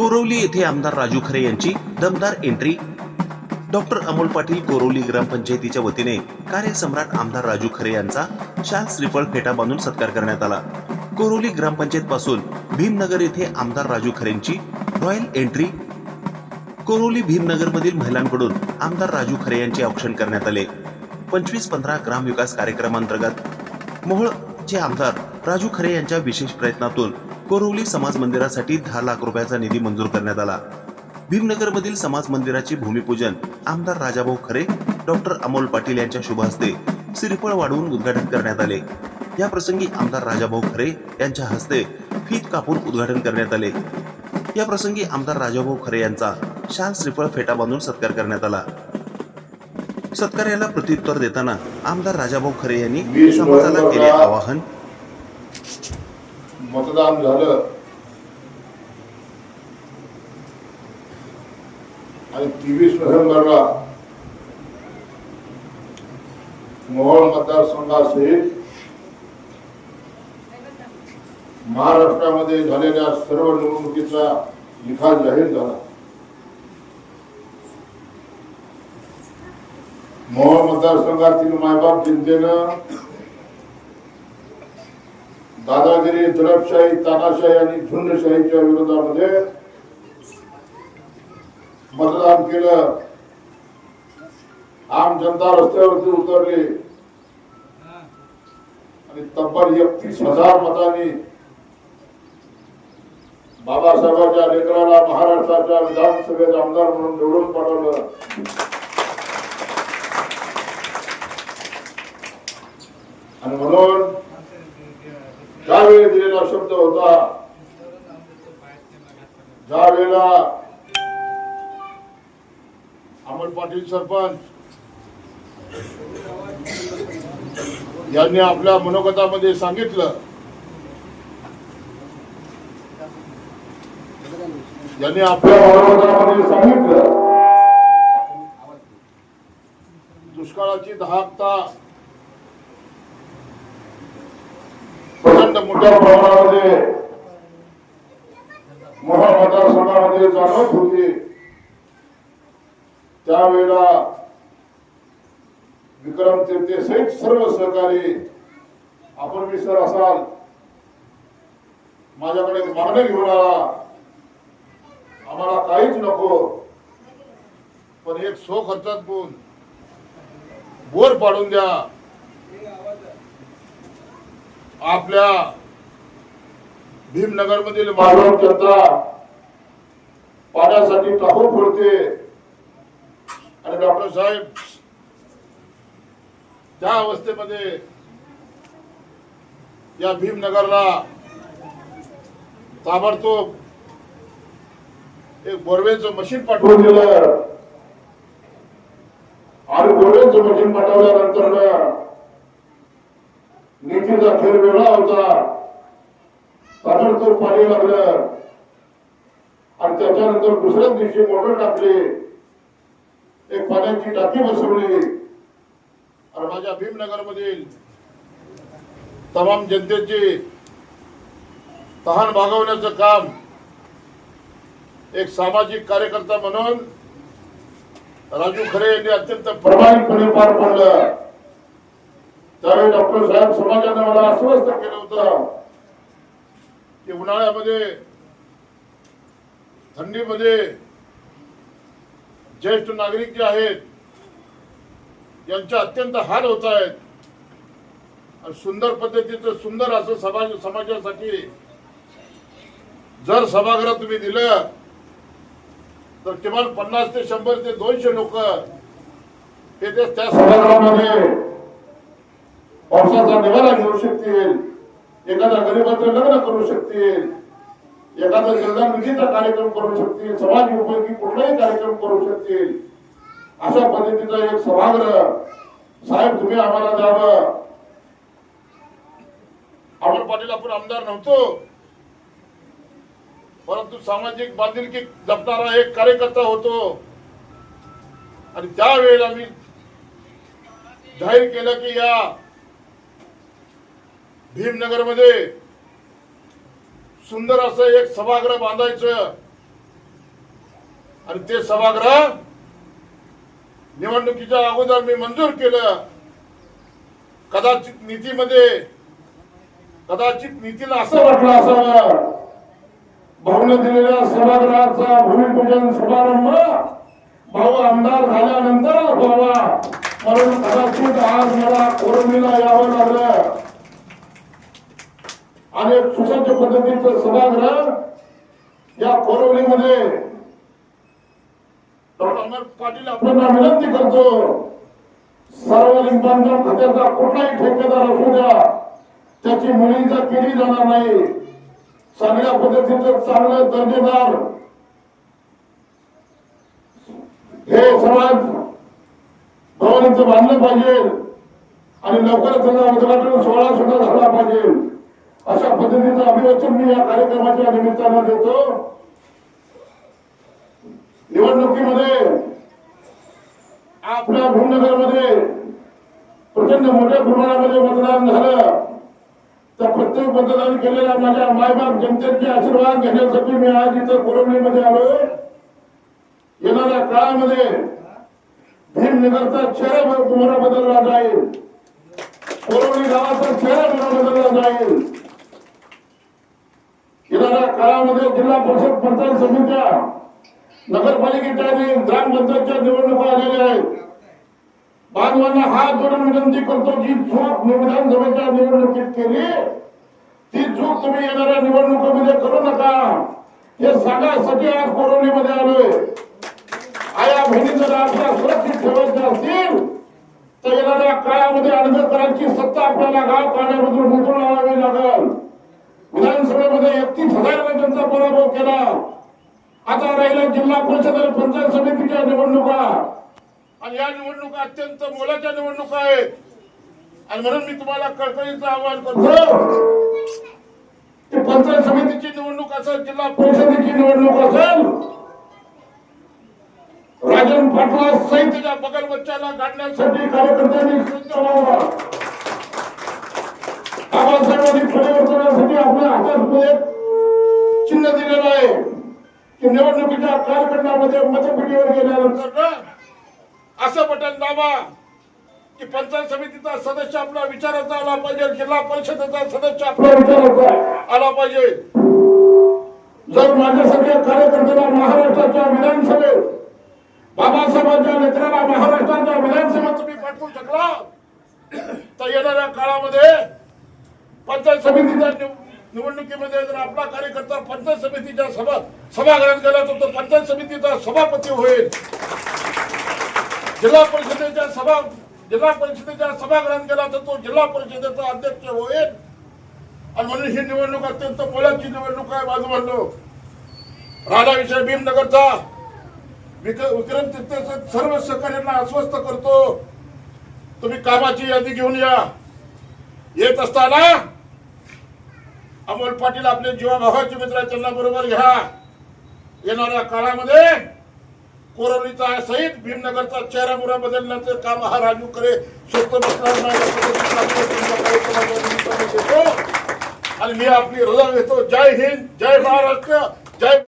कोरवली येथे आमदार राजू खरे यांची दमदार एंट्री डॉक्टर अमोल पाटील कोरवली ग्रामपंचायतीच्या वतीने कार्यसम्राट आमदार राजू खरे यांचा शाल श्रीफळ फेटा बांधून सत्कार करण्यात आला. कोरवली ग्रामपंचायत पासून भीमनगर येथे आमदार राजू खरेंची रॉयल एंट्री कोरोली भीमनगरमधील महिलांकडून आमदार राजू खरे यांचे औक्षण करण्यात आले. पंचवीस पंधरा ग्रामविकास कार्यक्रमांतर्गत मोहोळचे आमदार राजू खरे यांच्या विशेष प्रयत्नातून कोरवली समाज मंदिरासाठी दहा लाख रुपयाचा निधी मंजूर करण्यात आला. भीमनगरमधील समाज मंदिराचे भूमिपूजन आमदार राजाभाऊ खरे डॉक्टर अमोल पाटील यांच्या शुभ हस्ते श्रीफळ वाढवून उद्घाटन करण्यात आले. या प्रसंगी आमदार राजाभाऊ खरे यांच्या हस्ते फीत कापून उद्घाटन करण्यात आले. या प्रसंगी आमदार राजाभाऊ खरे यांचा शाल श्रीफळ फेटा बांधून सत्कार करण्यात आला. सत्कार्याला प्रत्युत्तर देताना आमदार राजाभाऊ खरे यांनी समाजाला केले आवाहन. मतदान झालं. आणि तेवीस नोव्हेंबरला मोहोळ मतदारसंघासहित महाराष्ट्रामध्ये झालेल्या सर्व निवडणुकीचा निकाल जाहीर झाला. मोहोळ मतदारसंघातील मायबाप जनतेनं दादागिरी दडपशाही तानाशाही आणि झुंडशाहीच्या विरोधामध्ये मतदान केलं. आम जनता रस्त्यावरती उतरली. आणि तब्बल एकतीस हजार मतांनी बाबासाहेबांच्या लेकराला महाराष्ट्राच्या विधानसभेत आमदार म्हणून निवडून पाठवलं. आणि म्हणून केलेला शब्द होता. ज्या वेळेला अमोल पाटील सरपंच यांनी आपल्या मनोगतामध्ये सांगितलं यांनी आपल्या मनोगतामध्ये सांगितलं दुष्काळाची दहाकता अत्यंत मोठ्या प्रमाणामध्ये मोठ्या मतदारसंघामध्ये जाणवत होती. त्यावेळेला विक्रम तीर्थे सहित सर्व सहकारी आपण मी सर असाल माझ्याकडे मागणं घेऊन आला. आम्हाला काहीच नको पण एक सो खर्चात बोल. बोर पाडून द्या. आपल्या भीमनगर मधील मानव जनता पाण्यासाठी टाकून पडते आणि डॉक्टर साहेब त्या अवस्थेमध्ये या भीमनगरला ताबडतोब एक बोरवेलचं मशीन पाठवून दिलं. आणि बोरवेलचं मशीन पाठवल्यानंतर नीतीचा फेर वेगळा होता. ताबडतोब पाणी लागलं. आणि त्याच्यानंतर दुसऱ्याच दिवशी मोटर टाकली. एक पाण्याची टाकी बसवली. आणि माझ्या भीमनगर मधील तमाम जनतेची तहान भागवण्याचं काम एक सामाजिक कार्यकर्ता म्हणून राजू खरे यांनी अत्यंत प्रभावीपणे पार पाडलं. त्यावेळी डॉक्टर साहेब समाजाने मला आश्वस्त केलं होतं की उन्हाळ्यामध्ये थंडीमध्ये ज्येष्ठ नागरिक जे आहेत यांचे अत्यंत हाल होत आहेत. आणि सुंदर पद्धतीचं सुंदर असं समाज समाजासाठी जर सभागृह तुम्ही दिलं तर किमान पन्नास ते शंभर ते दोनशे लोक हे ते त्या सभागृहामध्ये पावसाचा निवारा घेऊ शकतील. एखाद्या गरीबाचं लग्न करू शकतील. एखादा जलदान निधीचा कार्यक्रम करू शकतील. समाज उपयोगी कुठलाही कार्यक्रम करू शकतील. अशा पद्धतीचा एक सभागृह. साहेब तुम्ही आम्हाला द्यावं. आपण पाटील आपण आमदार नव्हतो. परंतु सामाजिक बांधिलकी जपणारा एक कार्यकर्ता होतो. आणि त्यावेळेला मी जाहीर केलं की या भीमनगरमध्ये सुंदर असं एक सभागृह बांधायचं. आणि ते सभागृह निवडणुकीच्या अगोदर मी मंजूर केलं. कदाचित नीतीमध्ये कदाचित नीतीला असं वाटलं असावं. भाऊने दिलेल्या सभागृहाचा भूमिपूजन समारंभ भाऊ आमदार झाल्यानंतर व्हावा. म्हणून कदाचित आज मला कोरोनीला यावं लागलं. आणि एक सुसज्ज पद्धतीचं सभागृह या कोरोनीमध्ये डॉक्टर अमर पाटील आपल्याला विनंती करतो सार्वजनिक बांधकाम खात्याचा कुठलाही ठेकेदार असू द्या त्याची मुलीचा केली जाणार नाही. चांगल्या पद्धतीचं चांगलं दर्जेदार हे समाज भवनीचं बांधलं पाहिजे आणि लवकरच त्यांना उद्घाटन सोहळा सुद्धा झाला पाहिजे. अशा पद्धतीचं अभिवचन मी या कार्यक्रमाच्या निमित्तानं देतो. निवडणुकीमध्ये आपल्या भूमनगरमध्ये प्रचंड मोठ्या प्रमाणामध्ये मतदान झालं. तर प्रत्येक मतदान केलेल्या माझ्या मायबाप जनतेचे आशीर्वाद घेण्यासाठी मी आज इथं कोरोनीमध्ये आलो. येणाऱ्या काळामध्ये भीमनगरचा चेहरा तुम्हाला बदलला जाईल. कोरोनी गावाचा चेहरा तुम्हाला बदलला जाईल. येणाऱ्या काळामध्ये जिल्हा परिषद पंचायत समित्या नगरपालिकेच्या आणि ग्रामपंचायतच्या निवडणुका आलेल्या आहेत. बांधवांना हात जोडून विनंती करतो जी चूक विधानसभेच्या निवडणुकीत केली ती चूक तुम्ही येणाऱ्या निवडणुकीमध्ये करू नका. हे सांगायसाठी आज कोरोनामध्ये आलोय. आया बहिणी जर आपल्या सुरक्षित ठेवायच्या असतील तर येणाऱ्या काळामध्ये अनगरकरांची सत्ता आपल्याला गाव पाण्यामधून उचलून लावावी लागल. विधानसभेमध्ये एकतीस हजार त्यांचा पराभव केला. आता राहिला जिल्हा परिषद आणि पंचायत समितीच्या निवडणुका. आणि या निवडणुका अत्यंत मोलाच्या निवडणुका आहेत. आणि म्हणून मी तुम्हाला कळकळीचं आवाहन करतो. की पंचायत समितीची निवडणूक असेल जिल्हा परिषदेची निवडणूक असेल राजन पाटला सहित बगल बच्चाला काढण्यासाठी कार्यकर्त्यांनी सज्ज व्हावा. हातात एक चिन्ह दिलेलं आहे की निवडणुकीच्या कालखंडामध्ये मतपेटीवर गेल्यानंतर असं बटन दाबा की पंचायत समितीचा सदस्य आपला विचाराचा आला पाहिजे जिल्हा परिषदेचा सदस्य आपला विचाराचा आला पाहिजे. जर माझ्यासारख्या कार्यकर्त्याला महाराष्ट्राच्या विधानसभेत बाबासाहेबांच्या नेत्याला महाराष्ट्राच्या विधानसभेत तुम्ही पाठवू शकला तर येणाऱ्या काळामध्ये पंचायत समितीचा निवडणुकीमध्ये जर आपला कार्यकर्ता पंचायत समितीच्या सभा सभागृहात गेला तर तो पंचायत समितीचा सभापती होईल. जिल्हा परिषदेच्या सभा जिल्हा परिषदेच्या सभागृहात गेला तर तो जिल्हा परिषदेचा अध्यक्ष होईल. आणि म्हणून ही निवडणूक अत्यंत मोलाची निवडणूक आहे माझं राधा विषय भीमनगरचा. विक्रम तिथे सर्व सहकार्यांना अस्वस्थ करतो. तुम्ही कामाची यादी घेऊन या. येत असताना अमोल पाटील आपले जीवा भावाचे मित्र आहेत, त्यांना बरोबर घ्या. येणाऱ्या काळामध्ये कोरोनीचा सहित भीमनगरचा चेहरा मुरा बदलण्याचं काम हा राजू करे स्वस्त बसणार नाही. आणि मी आपली रजा घेतो. जय हिंद जय महाराष्ट्र जय